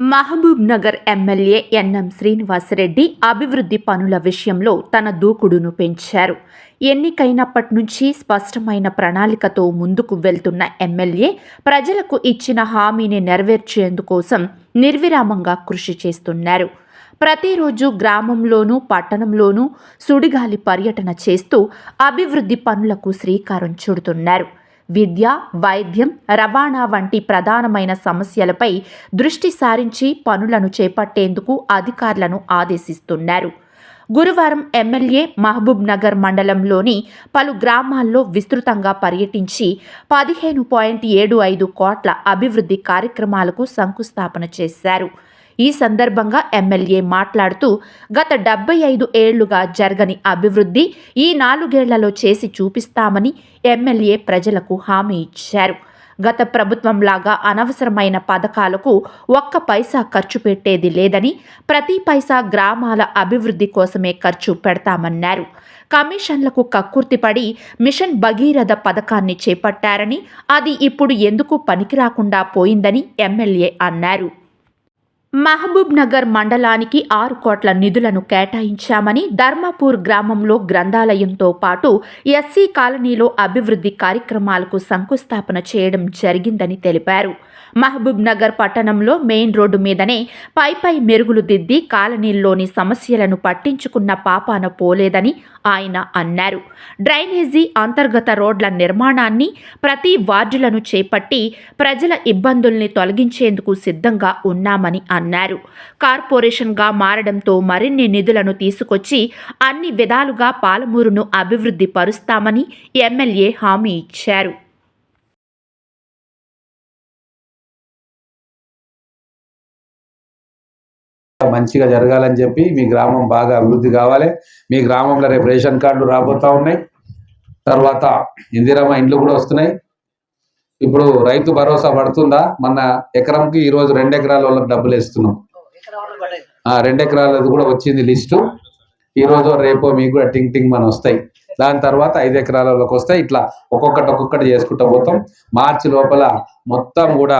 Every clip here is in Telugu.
మహబూబ్ నగర్ ఎమ్మెల్యే ఎన్ఎం శ్రీనివాసరెడ్డి అభివృద్ధి పనుల విషయంలో తన దూకుడును పెంచారు. ఎన్నికైనప్పటి నుంచి స్పష్టమైన ప్రణాళికతో ముందుకు వెళ్తున్న ఎమ్మెల్యే ప్రజలకు ఇచ్చిన హామీని నెరవేర్చేందుకోసం నిర్విరామంగా కృషి చేస్తున్నారు. ప్రతిరోజు గ్రామంలోనూ పట్టణంలోనూ సుడిగాలి పర్యటన చేస్తూ అభివృద్ధి పనులకు శ్రీకారం చుడుతున్నారు. విద్య వైద్యం రవాణా వంటి ప్రధానమైన సమస్యలపై దృష్టి సారించి పనులను చేపట్టేందుకు అధికారులను ఆదేశిస్తున్నారు. గురువారం ఎమ్మెల్యే మహబూబ్ నగర్ మండలంలోని పలు గ్రామాల్లో విస్తృతంగా పర్యటించి పదిహేను పాయింట్ ఏడు ఐదు కోట్ల అభివృద్ధి కార్యక్రమాలకు శంకుస్థాపన చేశారు. ఈ సందర్భంగా ఎమ్మెల్యే మాట్లాడుతూ గత డెబ్బై ఐదు ఏళ్ళుగా జరగని అభివృద్ధి ఈ నాలుగేళ్ళలో చేసి చూపిస్తామని ఎమ్మెల్యే ప్రజలకు హామీ ఇచ్చారు. గత ప్రభుత్వంలాగా అనవసరమైన పథకాలకు ఒక్క పైసా ఖర్చు పెట్టేది లేదని ప్రతి పైసా గ్రామాల అభివృద్ధి కోసమే ఖర్చు పెడతామన్నారు. కమిషన్లకు కక్కుర్తిపడి మిషన్ భగీరథ పథకాన్ని చేపట్టారని అది ఇప్పుడు ఎందుకు పనికిరాకుండా పోయిందని ఎమ్మెల్యే అన్నారు. మహబూబ్ నగర్ మండలానికి ఆరు కోట్ల నిధులను కేటాయించామని ధర్మపూర్ గ్రామంలో గ్రంథాలయంతో పాటు ఎస్సీ కాలనీలో అభివృద్ధి కార్యక్రమాలకు శంకుస్థాపన చేయడం జరిగిందని తెలిపారు. మహబూబ్ నగర్ పట్టణంలో మెయిన్ రోడ్డు మీదనే పైపై మెరుగులు దిద్ది కాలనీల్లోని సమస్యలను పట్టించుకున్న పాపాన పోలేదని ఆయన అన్నారు. డ్రైనేజీ అంతర్గత రోడ్ల నిర్మాణాన్ని ప్రతి వార్డులను చేపట్టి ప్రజల ఇబ్బందుల్ని తొలగించేందుకు సిద్ధంగా ఉన్నామని అన్నారు. కార్పొరేషన్గా మారడంతో మరిన్ని నిధులను తీసుకొచ్చి అన్ని విధాలుగా పాలమూరును అభివృద్ధి పరుస్తామని ఎమ్మెల్యే హామీ ఇచ్చారు. మంచిగా జరగాలని చెప్పి మీ గ్రామం బాగా అభివృద్ధి కావాలి. మీ గ్రామంలో రేపు రేషన్ కార్డులు రాబోతా ఉన్నాయి. తర్వాత ఇందిరమ్మ ఇండ్లు కూడా వస్తున్నాయి. ఇప్పుడు రైతు భరోసా పడుతుందా? మన ఎకరంకి ఈ రోజు రెండు ఎకరాల వాళ్ళకి డబ్బులు ఇస్తున్నాం ఆ రెండు ఎకరాలది కూడా వచ్చింది లిస్టు. ఈ రోజు రేపు మీకు కూడా టింగ్ టింగ్ మన వస్తాయి. దాని తర్వాత ఐదు ఎకరాల వాళ్ళకి వస్తాయి. ఇట్లా ఒక్కొక్కటి ఒక్కొక్కటి చేసుకుంటూ పోతాం. మార్చి లోపల మొత్తం కూడా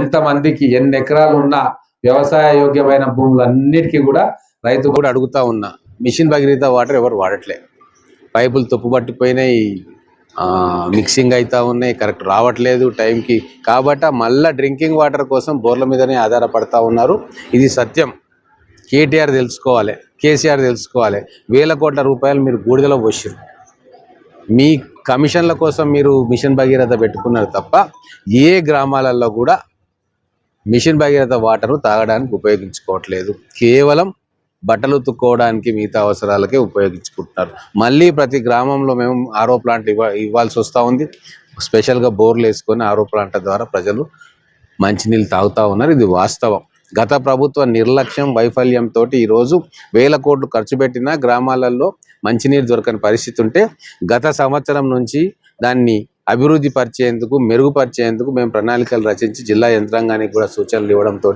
ఎంత మందికి ఎన్ని ఎకరాలు ఉన్నా వ్యవసాయ యోగ్యమైన భూములన్నిటికీ కూడా రైతు కూడా అడుగుతా ఉన్నా. మిషన్ భగీరథ వాటర్ ఎవరు వాడట్లే. పైపులు తప్పు పట్టిపోయినాయి మిక్సింగ్ అవుతూ ఉన్నాయి కరెక్ట్ రావట్లేదు టైంకి. కాబట్టి మళ్ళీ డ్రింకింగ్ వాటర్ కోసం బోర్ల మీదనే ఆధారపడతా ఉన్నారు. ఇది సత్యం. కేటీఆర్ తెలుసుకోవాలి కేసీఆర్ తెలుసుకోవాలి. వేల కోట్ల రూపాయలు మీరు బూడిదలో పోసారు మీ కమిషన్ల కోసం మీరు మిషన్ భగీరథ పెట్టుకున్నారు తప్ప ఏ గ్రామాలలో కూడా మిషన్ భగీరథ వాటర్ తాగడానికి ఉపయోగించుకోవట్లేదు. కేవలం బట్టలు ఉతుక్కోవడానికి మిగతా అవసరాలకే ఉపయోగించుకుంటున్నారు. మళ్ళీ ప్రతి గ్రామంలో మేము ఆరో ప్లాంట్ ఇవ్వ ఇవ్వాల్సి వస్తూ ఉంది. స్పెషల్గా బోర్లు వేసుకొని ఆరో ప్లాంట్ల ద్వారా ప్రజలు మంచినీళ్ళు తాగుతూ ఉన్నారు. ఇది వాస్తవం. గత ప్రభుత్వ నిర్లక్ష్యం వైఫల్యంతో ఈరోజు వేల కోట్లు ఖర్చు పెట్టిన గ్రామాలలో మంచినీరు దొరకని పరిస్థితి ఉంటే గత సంవత్సరం నుంచి దాన్ని అభివృద్ధి పరిచేందుకు మెరుగుపరిచేందుకు మేము ప్రణాళికలు రచించి జిల్లా యంత్రాంగానికి కూడా సూచనలు ఇవ్వడంతో